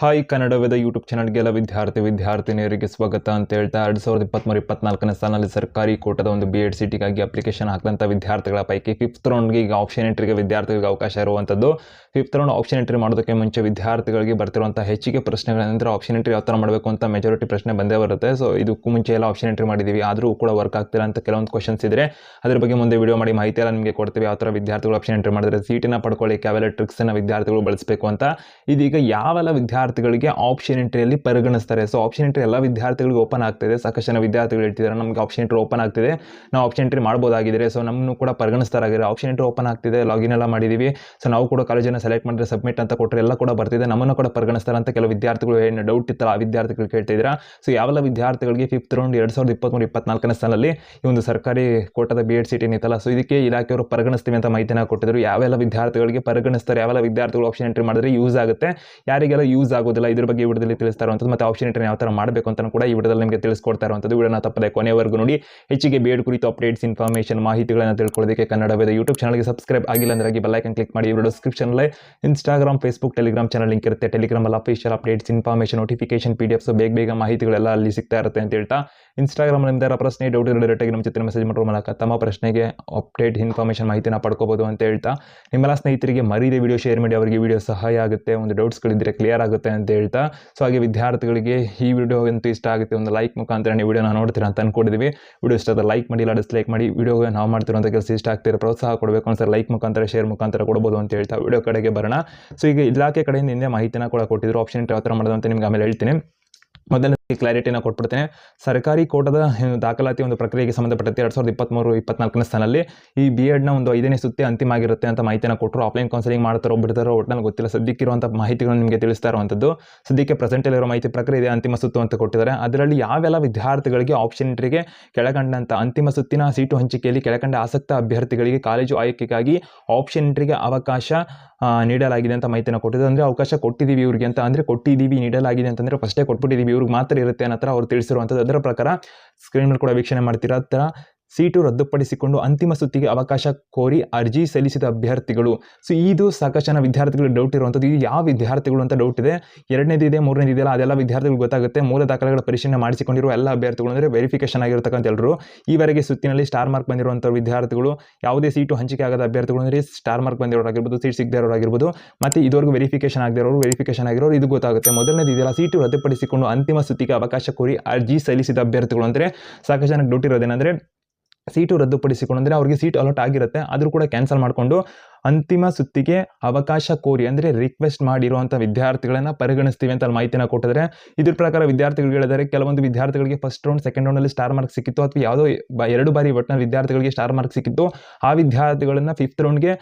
Hi Kannada Veda YouTube ಚಾನಲ್ಗೆಲ್ಲ ವಿದ್ಯಾರ್ಥಿ, ವಿದ್ಯಾರ್ಥಿನಿಯರಿಗೆ ಸ್ವಾಗತ ಅಂತ ಹೇಳ್ತಾ ಎರಡು ಸಾವಿರದ ಇಪ್ಪತ್ತ್ಮೂರು ಇಪ್ಪತ್ನಾಲ್ಕನೇ ಸಾಲಿನಲ್ಲಿ ಸರ್ಕಾರಿ ಕೋಟದ ಒಂದು ಬಿ ಎಡ್ ಸಿಟಿಗಾಗಿ ಅಪ್ಲಿಕೇಶನ್ ಹಾಕಿದಂಥ ವಿದ್ಯಾರ್ಥಿಗಳ ಪೈಕಿ ಫಿಫ್ತ್ ರೌಂಡ್ಗೆ ಈಗ ಆಪ್ಷನ್ ಎಂಟ್ರಿಗೆ ವಿದ್ಯಾರ್ಥಿಗಳಿಗೆ ಅವಕಾಶ ಇರುವಂಥದ್ದು ಫಿಫ್ತ್ ರೌಂಡ್ ಆಪ್ಷನ್ ಎಂಟ್ರಿ ಮಾಡೋದಕ್ಕೆ ಮುಂಚೆ ವಿದ್ಯಾರ್ಥಿಗಳಿಗೆ ಬರ್ತಿರುವಂಥ ಹೆಚ್ಚಿಗೆ ಪ್ರಶ್ನೆಗಳಂದ್ರೆ ಆಪ್ಷನ್ ಎಂಟ್ರಿ ಯಾವ ಥರ ಮಾಡಬೇಕು ಅಂತ ಮೆಜಾರಿಟಿ ಪ್ರಶ್ನೆ ಬಂದೇ ಬರುತ್ತೆ. ಸೊ ಇದಕ್ಕೂ ಮುಂಚೆ ಎಲ್ಲ ಆಪ್ಷನ್ ಎಂಟ್ರಿ ಮಾಡಿದ್ದೀವಿ. ಆದರೂ ಕೂಡ ವರ್ಕ್ ಆಗ್ತಿಲ್ಲ ಅಂತ ಕೆಲವೊಂದು ಕ್ವಶನ್ಸ್ ಇದ್ದರೆ ಅದ್ರ ಬಗ್ಗೆ ಮುಂದೆ ವಿಡಿಯೋ ಮಾಡಿ ಮಾಹಿತಿ ಎಲ್ಲ ನಿಮಗೆ ಕೊಡ್ತೀವಿ. ಯಾವ ಥರ ವಿದ್ಯಾರ್ಥಿಗಳು ಆಪ್ಷನ್ ಎಂಟ್ರಿ ಮಾಡಿದ್ರೆ ಸೀಟಿನ ಪಡ್ಕೊಳ್ಳಿ ಯಾವೆಲ್ಲ ಟ್ರಿಕ್ಸನ್ನು ವಿದ್ಯಾರ್ಥಿಗಳು ಬಳಸಬೇಕು ಅಂತ. ಇದೀಗ ಯಾವೆಲ್ಲ ವಿದ್ಯಾರ್ಥಿಗಳಿಗೆ ಆಪ್ಷನ್ ಎಂಟ್ರಿಯಲ್ಲಿ ಪರಿಗಣಿಸ್ತಾರೆ. ಸೊ ಆಪ್ಷನ್ ಎಂಟ್ರಿ ಎಲ್ಲ ವಿದ್ಯಾರ್ಥಿಗಳಿಗೆ ಓಪನ್ ಆಗ್ತಿದೆ. ಸಾಕಷ್ಟು ವಿದ್ಯಾರ್ಥಿಗಳು ಹೇಳ್ತಿದ್ದಾರೆ, ನಮಗೆ ಆಪ್ಷನ್ ಎಂಟ್ರಿ ಓಪನ್ ಆಗ್ತಿದೆ. ನಾವು ಆಪ್ಷನ್ ಎಂಟ್ರಿ ಮಾಡ್ಬೋದಾಗಿದ್ದರೆ ಸೊ ನಮ್ಮನ್ನು ಕೂಡ ಪರಿಗಣಿಸ್ತಾರಾಗಿದೆ ಆಪ್ಷನ್ ಎಂಟ್ರಿ ಓಪನ್ ಆಗ್ತಿದೆ ಲಾಗಿನ್ ಎಲ್ಲ ಮಾಡಿದ್ದೀವಿ ಸೊ ನಾವು ಕೂಡ ಕಾಲೇಜನ್ನು ಸೆಲೆಕ್ಟ್ ಮಾಡಿದ್ರೆ ಸಬ್ಮಿಟ್ ಅಂತ ಕೊಟ್ಟರೆ ಎಲ್ಲ ಕೂಡ ಬರ್ತಿದೆ. ನಮ್ಮನ್ನು ಕೂಡ ಪರಿಗಣಿಸ್ತಾರೆ ಅಂತ ಕೆಲವು ವಿದ್ಯಾರ್ಥಿಗಳು ಏನು ಡೌಟ್ ಇತ್ತಲ್ಲ, ಆ ವಿದ್ಯಾರ್ಥಿಗಳು ಕೇಳ್ತಿದ್ದೀರಾ? ಸೊ ಯಾವೆಲ್ಲ ವಿದ್ಯಾರ್ಥಿಗಳಿಗೆ ಫಿಫ್ತ್ ರೌಂಡ್ ಎರಡು ಸಾವಿರದ ಇಪ್ಪತ್ತ್ಮೂರು ಇಪ್ಪತ್ನಾಲ್ಕನೇ ಸಾಲಲ್ಲಿ ಈ ಒಂದು ಸರ್ಕಾರಿ ಕೋಟದ ಬಿ ಎಡ್ ಸೀಟ್ ಏನಿತ್ತಲ್ಲ ಸೊ ಇದಕ್ಕೆ ಇಲಾಖೆಯವರು ಪರಿಗಣಿಸ್ತೀವಿ ಅಂತ ಮಾಹಿತಿನ ಕೊಟ್ಟಿದ್ರು. ಯಾವೆಲ್ಲ ವಿದ್ಯಾರ್ಥಿಗಳಿಗೆ ಪರಿಗಣಿಸ್ತಾರೆ, ಯಾವೆಲ್ಲ ವಿದ್ಯಾರ್ಥಿಗಳು ಆಪ್ಷನ್ ಎಂಟ್ರಿ ಮಾಡಿದ್ರೆ ಯೂಸ್ ಆಗುತ್ತೆ, ಯಾರಿಗೆಲ್ಲ ಯೂಸ್ ಆಗೋದಿಲ್ಲ ಇದ್ರ ಬಗ್ಗೆ ಈ ವಿಡಿಯೋದಲ್ಲಿ ತಿಳಿಸ್ತಾ ಇರುವಂಥದ್ದು ಮತ್ತು ಆಪ್ಷನ್ ರಿಟರ್ನ್ ಯಾವ ಥರ ಮಾಡಬೇಕು ಅಂತ ಕೂಡ ಈ ವಿಡಿಯೋದಲ್ಲಿ ನಿಮಗೆ ತಿಳಿಸ್ಕೊಡ್ತಾ ಇರುವಂಥದ್ದು ವಿಡಿಯೋನ ತಪ್ಪದೆ ಕೊನೆವರೆಗೂ ನೋಡಿ. ಹೆಚ್ಚಿಗೆ ಬೇಡ್ ಕುರಿತು ಅಪ್ಡೇಟ್ಸ್ ಇನ್ಫಾರ್ಮೇಷನ್ ಮಾಹಿತಿಗಳನ್ನು ತಿಳ್ಕೊಳ್ಳೋದಕ್ಕೆ ಕನ್ನಡವೇದ ಯೂಟ್ಯೂಬ್ ಚಾನಲ್ಗೆ ಸಬ್ಸ್ಕ್ರೈಬ್ ಆಗಿಲ್ಲ ಅಂದ್ರೆ ಬೆಲ್ಲೈಕನ್ ಕ್ಲಿಕ್ ಮಾಡಿ. ವಿಡಿಯೋ ಡಿಸ್ಕ್ರಿಪ್ಷನಲ್ಲಿ Instagram Facebook Telegram channel link ಇರುತ್ತೆ. ಟೆಲಿಗ್ರಾಮಲ್ಲಿ official updates information notification P D Fs ಬೇಗ ಬೇಗ ಮಾಹಿತಿಗಳೆಲ್ಲ ಅಲ್ಲಿ ಸಿಗ್ತಾ ಇರುತ್ತೆ ಅಂತ ಹೇಳ್ತಾ. ಇನ್ಸ್ಟಾಗ್ರಾಮ್ ನಿಮ್ದಾರ ಪ್ರಶ್ನೆ ಡೌಟ್ ಡೈರೆಕ್ಟಾಗಿ ನಮ್ಮ ಜೊತೆ ಮೆಸೇಜ್ ಮಾಡುವ ಮೂಲಕ ತಮ್ಮ ಪ್ರಶ್ನೆಗೆ ಅಪ್ಡೇಟ್ ಇನ್ಫಾರ್ಮೇಷನ್ ಮಾಹಿತಿನ ಪಡ್ಕೋಬೋದು ಅಂತ ಹೇಳ್ತಾ. ನಿಮ್ಮೆಲ್ಲ ಸ್ನೇಹಿತರಿಗೆ ಮರೀದೆ ವಿಡಿಯೋ ಶೇರ್ ಮಾಡಿ. ಅವರಿಗೆ ವಿಡಿಯೋ ಸಹಾಯ ಆಗುತ್ತೆ. ಒಂದು ಡೌಟ್ಸ್ಗಳಿದ್ದರೆ ಕ್ಲಿಯರ್ ಆಗುತ್ತೆ. ಅಂತ ಹೇಳ್ತಾ. ಸೊ ಹಾಗೆ ವಿದ್ಯಾರ್ಥಿಗಳಿಗೆ ಈ ವಿಡಿಯೋ ಅಂತೂ ಇಷ್ಟ ಆಗುತ್ತೆ ಒಂದು ಲೈಕ್ ಮುಖಾಂತರ ನೀವು ವಿಡಿಯೋನ ನೋಡ್ತೀರಾ ಅಂತ ಅಂದ್ಕೊಂಡಿದ್ವಿ ವಿಡಿಯೋ ಇಷ್ಟ ಆದ್ರೆ ಲೈಕ್ ಮಾಡಿ ಇಲ್ಲ ಡಿಸ್ಲೈಕ್ ಮಾಡಿ ವಿಡಿಯೋಗೆ ನಾವು ಮಾಡ್ತಿರೋಂಥ ಕೆಲಸ ಇಷ್ಟ ಆಗ್ತಿರೋ ಪ್ರೋತ್ಸಾಹ ಕೊಡಬೇಕು. ಅಂತ ಲೈಕ್ ಮುಖಾಂತರ ಶೇರ್ ಮುಖಾಂತರ ಕೊಡ್ಬೋದು ಅಂತ ಹೇಳ್ತಾ ವಿಡಿಯೋ ಕಡೆಗೆ ಬರೋಣ. ಸೊ ಈಗ ಇಲಾಖೆ ಕಡೆಯಿಂದ ಹಿಂದೆ ಮಾಹಿತಿನ ಕೂಡ ಕೊಟ್ಟಿದ್ರು. ಆಪ್ಷನ್ ಯಾವ ಥರ ಮಾಡೋದು ಅಂತ ನಿಮ್ಗೆ ಆಮೇಲೆ ಹೇಳ್ತೀನಿ. ಮೊದಲನೇ ಕ್ಲಾರಿಟಿನ ಕೊಟ್ಬಿಡ್ತೇನೆ. ಸರ್ಕಾರಿ ಕೋಟದ ದಾಖಲಾತಿ ಒಂದು ಪ್ರಕ್ರಿಯೆಗೆ ಸಂಬಂಧಪಟ್ಟಂತೆ ಎರಡು ಸಾವಿರದ ಇಪ್ಪತ್ತ್ಮೂರು ಇಪ್ಪತ್ನಾಲ್ಕನೇ ಸ್ಥಾನದಲ್ಲಿ ಈ ಬಿ ಎಡ್ನ ಒಂದು ಐದನೇ ಸುತ್ತಿ ಅಂತಿಮ ಆಗಿರುತ್ತೆ ಅಂತ ಮಾಹಿತಿಯನ್ನು ಕೊಟ್ಟರು ಆಫ್ಲೈನ್ ಕೌನ್ಸಿಲಿಂಗ್ ಮಾಡ್ತಾರೋ ಬಿಡ್ತಾರೋ ಒಟ್ಟಿನಲ್ಲಿ ಗೊತ್ತಿಲ್ಲ. ಸದ್ಯಕ್ಕಿರುವಂಥ ಮಾಹಿತಿಗಳನ್ನು ನಿಮಗೆ ತಿಳಿಸ್ತಾ ಇರುವಂಥದ್ದು. ಸದ್ಯಕ್ಕೆ ಪ್ರೆಸೆಂಟಲ್ಲಿರೋ ಮಾಹಿತಿ ಪ್ರಕ್ರಿಯೆ ಇದೆ, ಅಂತಿಮ ಸುತ್ತು ಅಂತ ಕೊಟ್ಟಿದ್ದಾರೆ. ಅದರಲ್ಲಿ ಯಾವೆಲ್ಲ ವಿದ್ಯಾರ್ಥಿಗಳಿಗೆ ಆಪ್ಷನ್ ಎಂಟ್ರಿಗೆ ಕೆಳಕಂಡಂಥ ಅಂತಿಮ ಸುತ್ತಿನ ಸೀಟು ಹಂಚಿಕೆಯಲ್ಲಿ ಕೆಳಕಂಡ ಆಸಕ್ತ ಅಭ್ಯರ್ಥಿಗಳಿಗೆ ಕಾಲೇಜು ಆಯ್ಕೆಗಾಗಿ ಆಪ್ಷನ್ ಎಂಟ್ರಿಗೆ ಅವಕಾಶ ನೀಡಲಾಗಿದೆ ಅಂತ ಮಾಹಿತಿಯನ್ನು ಕೊಟ್ಟಿದ್ದು ಅಂದರೆ ಅವಕಾಶ ಕೊಟ್ಟಿದ್ದೀವಿ ಇವ್ರಿಗೆ ಅಂತ. ಅಂದರೆ ಕೊಟ್ಟಿದ್ದೀವಿ, ನೀಡಲಾಗಿದೆ ಅಂತಂದರೆ ಫಸ್ಟೇ ಕೊಟ್ಬಿಟ್ಟಿದ್ದೀವಿ. ಇವ್ರಿಗೆ ಮಾತ್ರ ಇರುತ್ತೆ ಅನ್ನೋ ಥರ ಅವ್ರು ತಿಳಿಸಿರುವಂಥದ್ದು. ಅದರ ಪ್ರಕಾರ ಸ್ಕ್ರೀನ್ ಮೇಲೆ ಕೂಡ ವೀಕ್ಷಣೆ ಮಾಡ್ತಿರೋ? ಥರ ಸೀಟು ರದ್ದುಪಡಿಸಿಕೊಂಡು ಅಂತಿಮ ಸುತ್ತಿಗೆ ಅವಕಾಶ ಕೋರಿ ಅರ್ಜಿ ಸಲ್ಲಿಸಿದ ಅಭ್ಯರ್ಥಿಗಳು. ಸೊ ಇದು ಸಾಕಷ್ಟು ಜನ ವಿದ್ಯಾರ್ಥಿಗಳು ಡೌಟ್ ಇರುವಂಥದ್ದು. ಇದು ಯಾವ ವಿದ್ಯಾರ್ಥಿಗಳು ಅಂತ ಡೌಟ್ ಇದೆ. ಎರಡನೇದು ಇದೆ, ಮೂರನೇದು ಇದೆಯಲ್ಲ ಅದೆಲ್ಲ ವಿದ್ಯಾರ್ಥಿಗಳು ಗೊತ್ತಾಗುತ್ತೆ. ಮೂಲ ದಾಖಲೆಗಳ ಪರಿಶೀಲನೆ ಮಾಡಿಸಿಕೊಂಡಿರುವ ಎಲ್ಲ ಅಭ್ಯರ್ಥಿಗಳು ಅಂದರೆ ವೆರಿಫಿಕೇಶನ್ ಆಗಿರ್ತಕ್ಕಂಥ ಎಲ್ಲರೂ ಈವರೆಗೆ ಸುತ್ತಿನಲ್ಲಿ ಸ್ಟಾರ್ ಮಾರ್ಕ್ ಬಂದಿರುವಂಥ ವಿದ್ಯಾರ್ಥಿಗಳು, ಯಾವುದೇ ಸೀಟು ಹಂಚಿಕೆ ಆಗದ ಅಭ್ಯರ್ಥಿಗಳು ಅಂದರೆ ಸ್ಟಾರ್ ಮಾರ್ಕ್ ಬಂದಿರೋರಾಗಿರ್ಬೋದು ಸೀಟ್ ಸಿಗದೇ ಇರೋರಾಗಿರ್ಬೋದು ಮತ್ತು ಇದುವರೆಗೂ ವೆರಿಫಿಕೇಶನ್ ಆಗದಿರೋರು ವೆರಿಫಿಕೇಶನ್ ಆಗಿರೋರು, ಇದು ಗೊತ್ತಾಗುತ್ತೆ. ಮೊದಲನೇದು ಇದೆಯಲ್ಲ ಸೀಟು ರದ್ದುಪಡಿಸಿಕೊಂಡು ಅಂತಿಮ ಸುತ್ತಿಗೆ ಅವಕಾಶ ಕೋರಿ ಅರ್ಜಿ ಸಲ್ಲಿಸಿದ ಅಭ್ಯರ್ಥಿಗಳು ಅಂದರೆ ಸಾಕಷ್ಟು ಜನಕ್ಕೆ ಡೌಟ್ ಇರೋದೇನೆಂದರೆ ಸೀಟು ರದ್ದುಪಡಿಸಿಕೊಂಡು ಅಂದರೆ ಅವ್ರಿಗೆ ಸೀಟ್ ಅಲಾಟ್ ಆಗಿರುತ್ತೆ. ಆದರೂ ಕೂಡ ಕ್ಯಾನ್ಸಲ್ ಮಾಡಿಕೊಂಡು ಅಂತಿಮ ಸುತ್ತಿಗೆ ಅವಕಾಶ ಕೋರಿ, ಅಂದರೆ ರಿಕ್ವೆಸ್ಟ್ ಮಾಡಿರುವಂಥ ವಿದ್ಯಾರ್ಥಿಗಳನ್ನು ಪರಿಗಣಿಸ್ತೀವಿ ಅಂತ ಅಲ್ಲಿ ಮಾಹಿತಿನ ಕೊಟ್ಟಿದ್ರೆ. ಇದ್ರ ಪ್ರಕಾರ ವಿದ್ಯಾರ್ಥಿಗಳು ಹೇಳಿದರೆ, ಕೆಲವೊಂದು ವಿದ್ಯಾರ್ಥಿಗಳಿಗೆ ಫಸ್ಟ್ ರೌಂಡ್ ಸೆಕೆಂಡ್ ರೌಂಡಲ್ಲಿ ಸ್ಟಾರ್ ಮಾರ್ಕ್ ಸಿಕ್ಕಿತ್ತು ಅಥವಾ ಯಾವುದೋ ಎರಡು ಬಾರಿ ಒಟ್ಟಿನ ವಿದ್ಯಾರ್ಥಿಗಳಿಗೆ ಸ್ಟಾರ್ ಮಾರ್ಕ್ ಸಿಕ್ಕಿತ್ತು. ಆ ವಿದ್ಯಾರ್ಥಿಗಳನ್ನು ಫಿಫ್ತ್ ರೌಂಡ್ಗೆ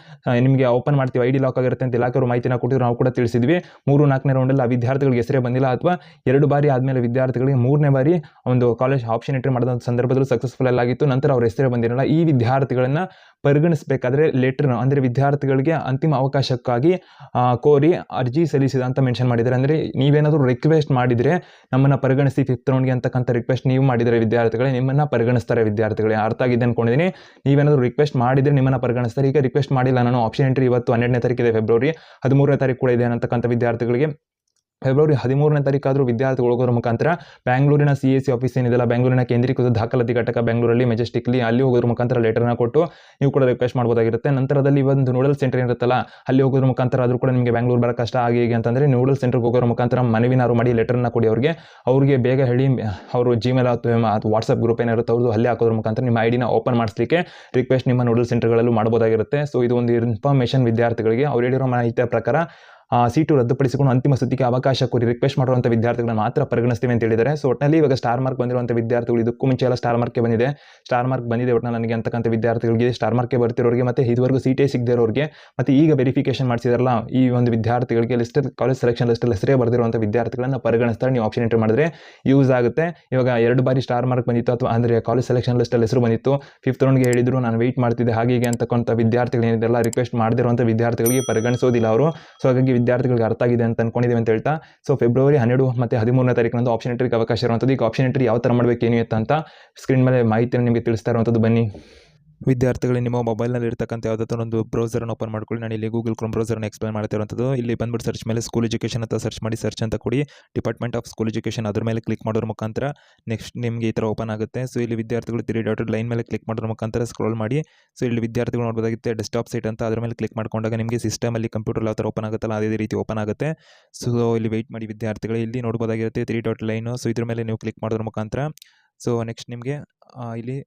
ನಿಮಗೆ ಓಪನ್ ಮಾಡ್ತೀವಿ ಐ ಡಿ ಲಾಕ್ ಆಗಿರುತ್ತೆ ಅಂತ ಇಲಾಖೆಯವರು ಮಾಹಿತಿನ ಕೊಟ್ಟಿದ್ರು, ನಾವು ಕೂಡ ತಿಳಿಸಿದ್ವಿ. ಮೂರು, ನಾಲ್ಕನೇ ರೌಂಡಲ್ಲಿ ಆ ವಿದ್ಯಾರ್ಥಿಗಳಿಗೆ ಹೆಸರೇ ಬಂದಿಲ್ಲ ಅಥವಾ ಎರಡು ಬಾರಿ ಆದಮೇಲೆ ವಿದ್ಯಾರ್ಥಿಗಳಿಗೆ ಮೂರನೇ ಬಾರಿ ಒಂದು ಕಾಲೇಜ್ ಆಪ್ಷನ್ ಎಂಟ್ರಿ ಮಾಡಿದಂಥ ಸಂದರ್ಭದಲ್ಲೂ ಸಕ್ಸಸ್ಫುಲ್ ಆಗಿತ್ತು ನಂತರ ಅವ್ರ ಹೆಸರೇ ಬಂದಿರಲ್ಲ ಈ ವಿದ್ಯಾರ್ಥಿಗಳನ್ನು ಪರಿಗಣಿಸಬೇಕಾದ್ರೆ ಲೆಟರ್ ಅಂದರೆ ವಿದ್ಯಾರ್ಥಿಗಳಿಗೆ ಅಂತಿಮ ಅವಕಾಶಕ್ಕಾಗಿ ಕೋರಿ ಅರ್ಜಿ ಸಲ್ಲಿಸಿದ ಅಂತ ಮೆನ್ಷನ್ ಮಾಡಿದ್ದಾರೆ. ಅಂದರೆ ನೀವೇನಾದರೂ ರಿಕ್ವೆಸ್ಟ್ ಮಾಡಿದರೆ ನಮ್ಮನ್ನು ಪರಿಗಣಿಸಿ ಫಿಫ್ತ್ ರೌಂಡ್ಗೆ ಅಂತಕ್ಕಂಥ ರಿಕ್ವೆಸ್ಟ್ ನೀವು ಮಾಡಿದರೆ ವಿದ್ಯಾರ್ಥಿಗಳೇ, ನಿಮ್ಮನ್ನು ಪರಿಗಣಿಸ್ತಾರೆ ವಿದ್ಯಾರ್ಥಿಗಳೇ. ಅರ್ಥ ಆಗಿದೆ ಅಂದ್ಕೊಂಡಿದ್ದೀನಿ ನೀವೇನಾದರೂ ರಿಕ್ವೆಸ್ಟ್ ಮಾಡಿದರೆ ನಿಮ್ಮನ್ನು ಪರಿಗಣಿಸ್ತಾರೆ. ಈಗ ರಿಕ್ವೆಸ್ಟ್ ಮಾಡಿಲ್ಲ ನಾನು. ಆಪ್ಷನ್ ಎಂಟ್ರಿ ಇವತ್ತು ಹನ್ನೆರಡನೇ ತಾರೀಕಿದೆ ಫೆಬ್ರವರಿ ಹದಿಮೂರನೇ ತಾರೀಕು ಕೂಡ ಇದೆ ಅಂತಕ್ಕಂಥ ವಿದ್ಯಾರ್ಥಿಗಳಿಗೆ ಫೆಬ್ರವರಿ ಹದಿಮೂರನೇ ತಾರೀಕಾದರೂ ವಿದ್ಯಾರ್ಥಿಗಳು ಹೋಗೋದ್ರ ಮುಖಾಂತರ ಬ್ಯಾಂಗ್ಳೂರಿನ ಸಿ ಎಸ್ ಸಿ ಆಫೀಸ್ ಏನಿದೆಲ್ಲ ಬೆಂಗಳೂರಿನ ಕೇಂದ್ರೀಕೃತ ದಾಖಲಾತಿ ಘಟಕ ಬೆಂಗಳೂರಲ್ಲಿ ಮೆಜೆಸ್ಟಿಕ್ಲಿ ಅಲ್ಲಿ ಹೋಗೋದ್ರ ಮುಖಾಂತರ ಲೆಟರ್ನ ಕೊಟ್ಟು ನೀವು ಕೂಡ ರಿಕ್ವೆಸ್ಟ್ ಮಾಡ್ಬೋದಾಗಿರುತ್ತೆ. ನಂತರದಲ್ಲಿ ಒಂದು ನೂಡಲ್ ಸೆಂಟರ್ ಇರುತ್ತಲ್ಲ, ಅಲ್ಲಿ ಹೋಗೋದ್ರ ಮುಖಾಂತರ ಆದರೂ ಕೂಡ ನಿಮಗೆ ಬೆಂಗಳೂರು ಬರೋ ಕಷ್ಟ ಆಗಿ ಹೇಗೆ ಅಂತಂದರೆ ನೂಡಲ್ ಸೆಂಟರ್ಗೆ ಹೋಗೋರ ಮುಖಾಂತರ ಮನವಿನಾರು ಮಾಡಿ ಲೆಟರ್ನ ಕೊಡಿ ಅವ್ರಿಗೆ. ಅವ್ರಿಗೆ ಬೇಗ ಹೇಳಿ ಅವರು ಜಿಮೇಲ್ ಅಥವಾ ವಾಟ್ಸಪ್ ಗ್ರೂಪ್ ಏನಿರುತ್ತೆ ಅವ್ರದ್ದು ಅಲ್ಲೇ ಹಾಕೋದ್ರ ಮುಖಾಂತರ ನಿಮ್ಮ ಐಡಿನ ಓಪನ್ ಮಾಡಿಸ್ಲಿಕ್ಕೆ ರಿಕ್ವೆಸ್ಟ್ ನಿಮ್ಮ ನೂಡಲ್ ಸೆಂಟರ್ಗಳಲ್ಲೂ ಮಾಡ್ಬೋದಾಗಿರುತ್ತೆ. ಸೊ ಇದು ಒಂದು ಇನ್ಫಾರ್ಮೇಷನ್ ವಿದ್ಯಾರ್ಥಿಗಳಿಗೆ ಅವ್ರು ಹೇಳಿರೋ ಮಾಹಿತಿಯ ಪ್ರಕಾರ ಸೀಟು ರದ್ದುಪಡಿಸಿಕೊಂಡು ಅಂತಿಮ ಸುತ್ತಿಗೆ ಅವಕಾಶ ಕೋರಿ ರಿಕ್ವೆಸ್ಟ್ ಮಾಡುವಂಥ ವಿದ್ಯಾರ್ಥಿಗಳನ್ನ ಮಾತ್ರ ಪರಿಗಣಿಸ್ತೀವಿ ಅಂತ ಹೇಳಿದರೆ ಸೊ ಒಟ್ಟಿನಲ್ಲಿ ಇವಾಗ ಸ್ಟಾರ್ ಮಾರ್ಕ್ ಬಂದಿರುವಂಥ ವಿದ್ಯಾರ್ಥಿಗಳು ಇದಕ್ಕೂ ಮುಂಚೆ ಎಲ್ಲ ಸ್ಟಾರ್ ಮಾರ್ಕ್ಗೆ ಬಂದಿದೆ. ಸ್ಟಾರ್ ಮಾರ್ಕ್ ಬಂದಿದೆ ಒಟ್ಟು ನನಗೆ ಅಂತಕ್ಕಂಥ ವಿದ್ಯಾರ್ಥಿಗಳಿಗೆ ಸ್ಟಾರ್ ಮಾರ್ಕ್ಗೆ ಬರ್ತಿರೋರಿಗೆ ಮತ್ತು ಇದುವರೆಗೂ ಸೀಟೇ ಸಿಗದಿರೋರಿಗೆ ಮತ್ತು ಈಗ ವೆರಿಫಿಕೇಶನ್ ಮಾಡಿಸಿದಾರಲ್ಲ, ಈ ಒಂದು ವಿದ್ಯಾರ್ಥಿಗಳಿಗೆ ಲಿಸ್ಟ್ ಕಾಲೇಜ್ ಸೆಲೆಕ್ಷನ್ ಲಿಸ್ಟಲ್ಲಿ ಹೆಸರೇ ಬರೆದಿರುವಂಥ ವಿದ್ಯಾರ್ಥಿಗಳನ್ನ ಪರಿಗಣಿಸ್ತಾರೆ. ನೀವು ಆಪ್ಷನ್ ಎಂಟ್ರಿ ಮಾಡಿದ್ರೆ ಯೂಸ್ ಆಗುತ್ತೆ. ಇವಾಗ ಎರಡು ಬಾರಿ ಸ್ಟಾರ್ ಮಾರ್ಕ್ ಬಂದಿತ್ತು ಅಥವಾ ಅಂದರೆ ಕಾಲೇಜ್ ಸೆಲೆಕ್ಷನ್ ಲಿಸ್ಟಲ್ಲಿ ಹೆಸರು ಬಂದಿತ್ತು. ಫಿಫ್ತ್ ರೌಂಡ್ಗೆ ಹೇಳಿದ್ರು, ನಾನು ವೆಯ್ಟ್ ಮಾಡ್ತಿದ್ದೆ ಹಾಗೆ ಅಂತಕ್ಕಂಥ ವಿದ್ಯಾರ್ಥಿಗಳು ಏನಿದೆಲ್ಲ ರಿಕ್ವೆಸ್ಟ್ ಮಾಡದಿರುವಂಥ ವಿದ್ಯಾರ್ಥಿಗಳಿಗೆ ಪರಿಗಣಿಸೋದಿಲ್ಲ ಅವರು. ಸೊ ಹಾಗಾಗಿ ವಿದ್ಯಾರ್ಥಿಗಳಿಗೆ ಅರ್ಥ ಆಗಿದೆ ಅಂತ ಅನ್ಕೊಂಡಿದ್ದೀವಿ ಅಂತ ಹೇಳ್ತಾ ಸೊ ಫೆಬ್ರವರಿ ಹನ್ನೆರಡು ಮತ್ತು ಹದಿಮೂರನೇ ತಾರೀಕಿನಂದು ಆಪ್ಷನ್ ಎಂಟ್ರಿಗೆ ಅವಕಾಶ ಇರುವಂಥದ್ದು. ಈಗ ಆಪ್ಷನ್ ಎಂಟ್ರಿ ಯಾವ ಥರ ಮಾಡಬೇಕು, ಏನು ಅಂತ ಸ್ಕ್ರೀನ್ ಮೇಲೆ ಮಾಹಿತಿಯನ್ನು ನಿಮಗೆ ತಿಳಿಸ್ತಾ ಇರುವಂಥದ್ದು ಬನ್ನಿ. ವಿದ್ಯಾರ್ಥಿಗಳು ನಿಮ್ಮ ಮೊಬೈಲ್ನಲ್ಲಿ ಇರ್ತಕ್ಕಂಥ ಯಾವುದಾದ್ರೂ ಒಂದು ಬ್ರೌಸರನ್ನು ಓಪನ್ ಮಾಡ್ಕೊಳ್ಳಿ. ನಾನು ಇಲ್ಲಿ ಗೂಗಲ್ ಕ್ರೋಮ್ ಬ್ರೌಸರ್ನ ಎಕ್ಸ್ಪ್ಲೇನ್ ಮಾಡ್ತಿರುವಂಥದ್ದು ಇಲ್ಲಿ ಬಂದ್ಬಿಟ್ಟು ಸರ್ಚ್ ಮೇಲೆ ಸ್ಕೂಲ್ ಎಜುಕೇಷನ್ ಅಂತ ಸರ್ಚ್ ಮಾಡಿ ಸರ್ಚ್ ಅಂತ ಕೊಡಿ. ಡಿಪಾರ್ಟ್ಮೆಂಟ್ ಆಫ್ ಸ್ಕೂಲ್ ಎಜುಕೇಷನ್ ಅದ್ರ ಮೇಲೆ ಕ್ಲಿಕ್ ಮಾಡೋದ್ರ ಮುಖಾಂತರ ನೆಕ್ಸ್ಟ್ ನಿಮಗೆ ಈ ಥರ ಓಪನ್ ಆಗುತ್ತೆ. ಸೊ ಇಲ್ಲಿ ವಿದ್ಯಾರ್ಥಿಗಳು ತಿರಿ ಡಾಟ್ ಲೈನ್ ಮೇಲೆ ಕ್ಲಿಕ್ ಮಾಡೋದ್ರ ಮುಖಾಂತರ ಸ್ಕ್ರೋಲ್ ಮಾಡಿ. ಸೊ ಇಲ್ಲಿ ವಿದ್ಯಾರ್ಥಿಗಳು ನೋಡ್ಬೋದಾಗುತ್ತೆ ಡೆಸ್ಕ್ಟಾಪ್ ಸೈಟ್ ಅಂತ ಅದ್ರ ಮೇಲೆ ಕ್ಲಿಕ್ ಮಾಡ್ಕೊಂಡಾಗ ನಿಮಗೆ ಸಿಸ್ಟಮಲ್ಲಿ ಕಂಪ್ಯೂಟರ್ ಯಾವ ಥರ ಓಪನ್ ಆಗುತ್ತಲ್ಲ ಅದೇ ರೀತಿ ಓಪನ್ ಆಗುತ್ತೆ. ಸೊ ಇಲ್ಲಿ ವೆಯ್ಟ್ ಮಾಡಿ ವಿದ್ಯಾರ್ಥಿಗಳು ಇಲ್ಲಿ ನೋಡ್ಬೋದಾಗಿರುತ್ತೆ ತ್ರೀ ಡಾಟ್ ಲೈನು. ಸೊ ಇದ್ರ ಮೇಲೆ ನೀವು ಕ್ಲಿಕ್ ಮಾಡೋದ್ರ ಮುಖಾಂತರ. ಸೊ ನೆಕ್ಸ್ಟ್ ನಿಮಗೆ ಇಲ್ಲಿ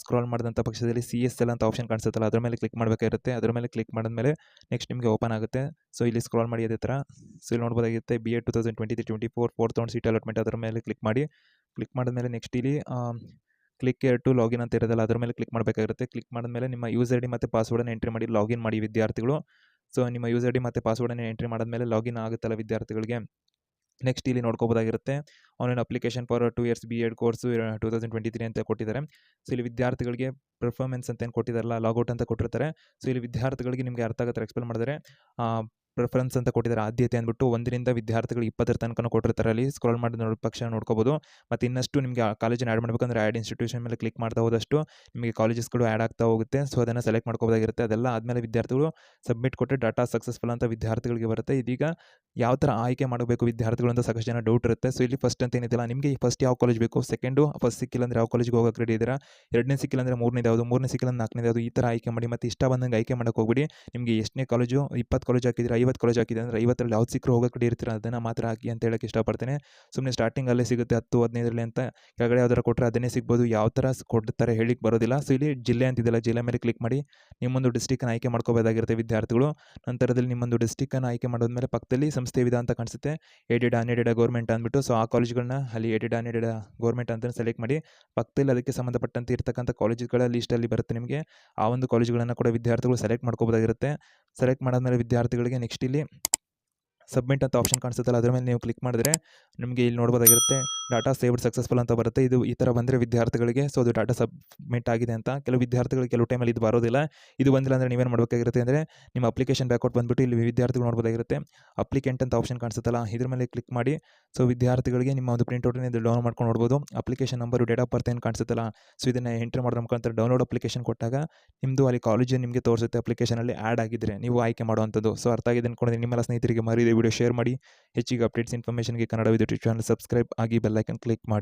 ಸ್ಕ್ರಾಲ್ ಮಾಡಿದಂಥ ಪಕ್ಷದಲ್ಲಿ ಸಿ ಎಸ್ ಎಲ್ ಅಂತ ಆಪ್ಷನ್ ಕಾಣಿಸುತ್ತಲ್ಲ, ಅದ್ರ ಮೇಲೆ ಕ್ಲಿಕ್ ಮಾಡಬೇಕಾಗಿರುತ್ತೆ. ಅದ್ರ ಮೇಲೆ ಕ್ಲಿಕ್ ಮಾಡಿದ್ಮೇಲೆ ನೆಕ್ಸ್ಟ್ ನಿಮಗೆ ಓಪನ್ ಆಗುತ್ತೆ. ಸೊ ಇಲ್ಲಿ ಸ್ಕ್ರಾಲ್ ಮಾಡಿ ಅದೇ ಥರ. ಸೊ ಇಲ್ಲಿ ನೋಡ್ಬೋದಾಗಿರುತ್ತೆ B A two thousand twenty three twenty four four thousand seat allotment ಅದರ ಮೇಲೆ ಕ್ಲಿಕ್ ಮಾಡಿ. ಕ್ಲಿಕ್ ಮಾಡಿದ್ಮೇಲೆ ನೆಕ್ಸ್ಟ್ ಇಲ್ಲಿ ಕ್ಲಿಕ್ ಟು ಲಾಗಿನ್ ಅಂತ ಇರೋದಲ್ಲ, ಅದ್ರ ಮೇಲೆ ಕ್ಲಿಕ್ ಮಾಡಬೇಕಾಗಿರುತ್ತೆ. ಕ್ಲಿಕ್ ಮಾಡಿದ್ಮೇಲೆ ನಿಮ್ಮ ಯೂಸರ್ ಡಿ ಮತ್ತು ಪಾಸ್ವರ್ಡನ್ನು ಎಂಟ್ರಿ ಮಾಡಿ ಲಾಗಿನ್ ಮಾಡಿ ವಿದ್ಯಾರ್ಥಿಗಳು. ಸೊ ನಿಮ್ಮ ಯೂಸರ್ ಡಿ ಮತ್ತು ಪಾಸ್ವರ್ಡನ್ನು ಎಂಟ್ರಿ ಮಾಡಿದ್ಮೇಲೆ ಲಾಗಿನ್ ಆಗುತ್ತಲ್ಲ ವಿದ್ಯಾರ್ಥಿಗಳಿಗೆ. ನೆಕ್ಸ್ಟ್ ಇಲ್ಲಿ ನೋಡ್ಕೋಬೋದಾಗಿರುತ್ತೆ. Online application for two years B Ed course two thousand twenty three ಅಂತ ಕೊಟ್ಟಿದ್ದಾರೆ. ಸೊ ಇಲ್ಲಿ ವಿದ್ಯಾರ್ಥಿಗಳಿಗೆ ಪರ್ಫಾರ್ಮೆನ್ಸ್ ಅಂತ ಏನು ಕೊಟ್ಟಿದ್ದಾರಲ್ಲ ಲಾಗೌಟ್ ಅಂತ ಕೊಟ್ಟಿರ್ತಾರೆ. ಸೊ ಇಲ್ಲಿ ವಿದ್ಯಾರ್ಥಿಗಳಿಗೆ ನಿಮಗೆ ಅರ್ಥ ಆಗುತ್ತೆ ಎಕ್ಸ್ಪ್ಲೇನ್ ಮಾಡಿದರೆ ಪ್ರಿಫರೆನ್ಸ್ ಅಂತ ಕೊಟ್ಟಿದ್ದಾರೆ. ಆದ್ಯತೆ ಅಂದ್ಬಿಟ್ಟು ಒಂದರಿಂದ ವಿದ್ಯಾರ್ಥಿಗಳು ಇಪ್ಪತ್ತರ ತನಕ ಕೊಟ್ಟಿರ್ತಾರೆ ಅಲ್ಲಿ. ಸ್ಕ್ರಾಲ್ ಮಾಡಿ ನೋಡೋ ಪಕ್ಷ ನೋಡ್ಕೋಬೋದು. ಮತ್ತು ಇನ್ನಷ್ಟು ನಿಮಗೆ ಕಾಲೇಜನ್ನು ಆ್ಯಡ್ ಮಾಡಬೇಕಂದ್ರೆ ಆ್ಯಡ್ ಇನ್ಸ್ಟಿಟ್ಯೂಷನ್ ಮೇಲೆ ಕ್ಲಿಕ್ ಮಾಡ್ತಾ ಹೋದಷ್ಟು ನಿಮಗೆ ಕಾಲೇಜಸ್ಗಳು ಆ್ಯಡ್ ಆಗ್ತಾ ಹೋಗುತ್ತೆ. ಸೊ ಅದನ್ನು ಸೆಲೆಕ್ಟ್ ಮಾಡ್ಕೋಬೋದಾಗಿರುತ್ತೆ. ಅದೆಲ್ಲ ಆದಮೇಲೆ ವಿದ್ಯಾರ್ಥಿಗಳು ಸಬ್ಮಿಟ್ ಕೊಟ್ಟರೆ ಡಾಟಾ ಸಕ್ಸಸ್ಫುಲ್ ಅಂತ ವಿದ್ಯಾರ್ಥಿಗಳಿಗೆ ಬರುತ್ತೆ. ಇದೀಗ ಯಾವ ಥರ ಆಯ್ಕೆ ಮಾಡಬೇಕು ವಿದ್ಯಾರ್ಥಿಗಳು ಅಂತ ಸಾಕಷ್ಟು ಜನ ಡೌಟ್ ಇರುತ್ತೆ. ಸೊ ಇಲ್ಲಿ ಫಸ್ಟ್ ಅಂತ ಏನಿದೆಯಲ್ಲ, ನಿಮಗೆ ಫಸ್ಟ್ ಯಾವ ಕಾಲೇಜ್ ಬೇಕು? ಸೆಕೆಂಡು ಫಸ್ಟ್ ಸಿಕ್ಕಿಲ್ಲ ಅಂದರೆ ಯಾವ ಕಾಲೇಜ್ಗೆ ಹೋಗೋಕೆ ರೆಡಿ ಇದ್ದೀರಾ? ಎರಡನೇ ಸಿಕ್ಕಿಲ್ಲ ಅಂದರೆ ಮೂರನೇ ಯಾವುದು? ಮೂರನೇ ಸಿಕ್ಕಿಲ್ಲ ನಾಲ್ಕನೇ ಯಾವುದು? ಈ ಥರ ಆಯ್ಕೆ ಮಾಡಿ ಮತ್ತು ಇಷ್ಟ ಬಂದಂಗೆ ಆಯ್ಕೆ ಮಾಡೋಕೆ ಹೋಗ್ಬಿಡಿ. ನಿಮಗೆ ಎಷ್ಟನೇ ಕಾಲೇಜು ಇಪ್ಪತ್ತು ಕಾಲೇಜ್ ಹಾಕಿದ್ರೆ ಐವತ್ತು ಕಾಲೇಜ್ ಹಾಕಿದೆ ಅಂದರೆ ಐವತ್ತರಲ್ಲಿ ಯಾವ್ದು ಸಿಕ್ಕರು ಹೋಗೋ ಕಡೆ ಇರ್ತೀರ, ಅದನ್ನು ಮಾತ್ರ ಹಾಕಿ ಅಂತ ಹೇಳಕ್ಕೆ ಇಷ್ಟಪಡ್ತೇನೆ. ಸುಮ್ಮನೆ ಸ್ಟಾರ್ಟಿಂಗ್ ಅಲ್ಲೇ ಸಿಗುತ್ತೆ ಹತ್ತು, ಹದಿನೈದರಲ್ಲಿ ಅಂತ ಕೆಳಗಡೆ ಯಾವ್ದಾರು ಕೊಟ್ಟರೆ ಅದನ್ನೇ ಸಿಗ್ಬೋದು. ಯಾವ ಥರ ಕೊಡ್ತಾರೆ ಹೇಳಿಕ್ಕೆ ಬರೋದಿಲ್ಲ. ಸೊ, ಇಲ್ಲಿ ಜಿಲ್ಲೆ ಅಂತಿದೆಯಲ್ಲ ಜಿಲ್ಲೆ ಮೇಲೆ ಕ್ಲಿಕ್ ಮಾಡಿ ನಿಮ್ಮೊಂದು ಡಿಸ್ಟಿಕನ್ನು ಆಯ್ಕೆ ಮಾಡ್ಕೋಬೋದಾಗಿರುತ್ತೆ ವಿದ್ಯಾರ್ಥಿಗಳು. ನಂತರದಲ್ಲಿ ನಿಮ್ಮೊಂದು ಡಿಸ್ಟಿಕನ್ನು ಆಯ್ಕೆ ಮಾಡೋದ್ಮೇಲೆ ಪಕ್ಕದಲ್ಲಿ ಸಂಸ್ಥೆ ವಿಧ ಅಂತ ಕಾಣಿಸುತ್ತೆ. ಏಡೆಡ್ ಅನ್ಎಡೆಡ್ ಗೌರ್ಮೆಂಟ್ ಅಂದ್ಬಿಟ್ಟು ಸೊ, ಆ ಕಾಲೇಜ್ಗಳನ್ನ ಅಲ್ಲಿ ಏಡೆಡ್ ಅನ್ಎಡೆಡ್ ಗೌರ್ಮೆಂಟ್ ಅಂತ ಸೆಲೆಕ್ಟ್ ಮಾಡಿ ಪಕ್ಕದಲ್ಲಿ ಅದಕ್ಕೆ ಸಂಬಂಧಪಟ್ಟಂತೆ ಇರ್ತಕ್ಕಂಥ ಕಾಲೇಜುಗಳ ಲಿಸ್ಟಲ್ಲಿ ಬರುತ್ತೆ ನಿಮಗೆ. ಆ ಒಂದು ಕಾಲೇಜುಗಳನ್ನು ಕೂಡ ವಿದ್ಯಾರ್ಥಿಗಳು ಸೆಲೆಕ್ಟ್ ಮಾಡ್ಕೋಬೋದಾಗಿರುತ್ತೆ. ಸೆಲೆಕ್ಟ್ ಮಾಡಾದ್ಮೇಲೆ ವಿದ್ಯಾರ್ಥಿಗಳಿಗೆ ನೆಕ್ಸ್ಟ್ ಇಲ್ಲಿ ಸಬ್ಮಿಟ್ ಅಂತ ಆಪ್ಷನ್ ಕಾಣಿಸುತ್ತಲ್ಲ ಅದ್ರ ಮೇಲೆ ನೀವು ಕ್ಲಿಕ್ ಮಾಡಿದ್ರೆ ನಿಮಗೆ ಇಲ್ಲಿ ನೋಡ್ಬೋದಾಗಿರುತ್ತೆ ಡಾಟಾ ಸೇವ್ಡ್ ಸಕ್ಸಸ್ಫುಲ್ ಅಂತ ಬರುತ್ತೆ. ಇದು ಈ ಥರ ಬಂದರೆ ವಿದ್ಯಾರ್ಥಿಗಳಿಗೆ, ಸೊ ಅದು ಡಾಟಾ ಸಬ್ಮಿಟ್ ಆಗಿದೆ ಅಂತ ಕೆಲವು ವಿದ್ಯಾರ್ಥಿಗಳಿಗೆ ಕೆಲವು ಟೈಮಲ್ಲಿ ಇದು ಬರೋದಿಲ್ಲ. ಇದು ಬಂದಿಲ್ಲ ಅಂದರೆ ನೀವೇನು ಮಾಡಬೇಕಾಗಿರುತ್ತೆ ಅಂದರೆ ನಿಮ್ಮ ಅಪ್ಲಿಕೇಶನ್ ಬ್ಯಾಕೌಟ್ ಬಂದುಬಿಟ್ಟು ಇಲ್ಲಿ ವಿದ್ಯಾರ್ಥಿಗಳು ನೋಡ್ಬೋದಾಗಿರುತ್ತೆ. ಅಪ್ಲಿಕೆಂಟ್ ಅಂತ ಆಪ್ಷನ್ ಕಾಣಿಸುತ್ತಲ್ಲ, ಇದ್ರ ಮೇಲೆ ಕ್ಲಿಕ್ ಮಾಡಿ. ಸೊ ವಿದ್ಯಾರ್ಥಿಗಳಿಗೆ ನಿಮ್ಮ ಒಂದು ಪ್ರಿಂಟೌಟನ್ನು ಇದು ಡೌನ್ಲೋಡ್ ಮಾಡ್ಕೊಂಡು ನೋಡ್ಬೋದು. Application number, date of birth ಏನು ಕಾಣಿಸುತ್ತಲ್ಲ, ಸೊ ಇದನ್ನು ಎಂಟ್ರಿ ಮಾಡೋದ್ರ ಮುಖಾಂತರ ಡೌನ್ಲೋಡ್ ಅಪ್ಲಿಕೇಶನ್ ಕೊಟ್ಟಾಗ ನಿಮ್ಮದು ಅಲ್ಲಿ ಕಾಲೇಜು ನಿಮಗೆ ತೋರಿಸುತ್ತೆ ಅಪ್ಲಿಕೇಶನಲ್ಲಿ ಆ್ಯಡ್ ಆಗಿದ್ದರೆ ನೀವು ಆಯ್ಕೆ ಮಾಡುವಂಥದ್ದು. ಸೊ ಅರ್ಥ ಆಗಿದೆ ಅಂದ್ಕೊಂಡಿದ್ದೀನಿ ನಿಮ್ಮೆಲ್ಲ ಸ್ನೇಹಿತರಿಗೆ ಮರಿದೆ ವಿಡಿಯೋ ಶೇರ್ ಮಾಡಿ. ಹೆಚ್ಚಿಗೆ ಅಪ್ಡೇಟ್ಸ್, ಇನ್ಫಾರ್ಮೇಷನ್ಗೆ ಕನ್ನಡ ಚಾನಲ್ ಸಬ್ಸ್ಕ್ರೈಬ್ ಆಗಿ ಬೆಲ್ಲೈಕನ್ ಕ್ಲಿಕ್ ಮಾಡಿ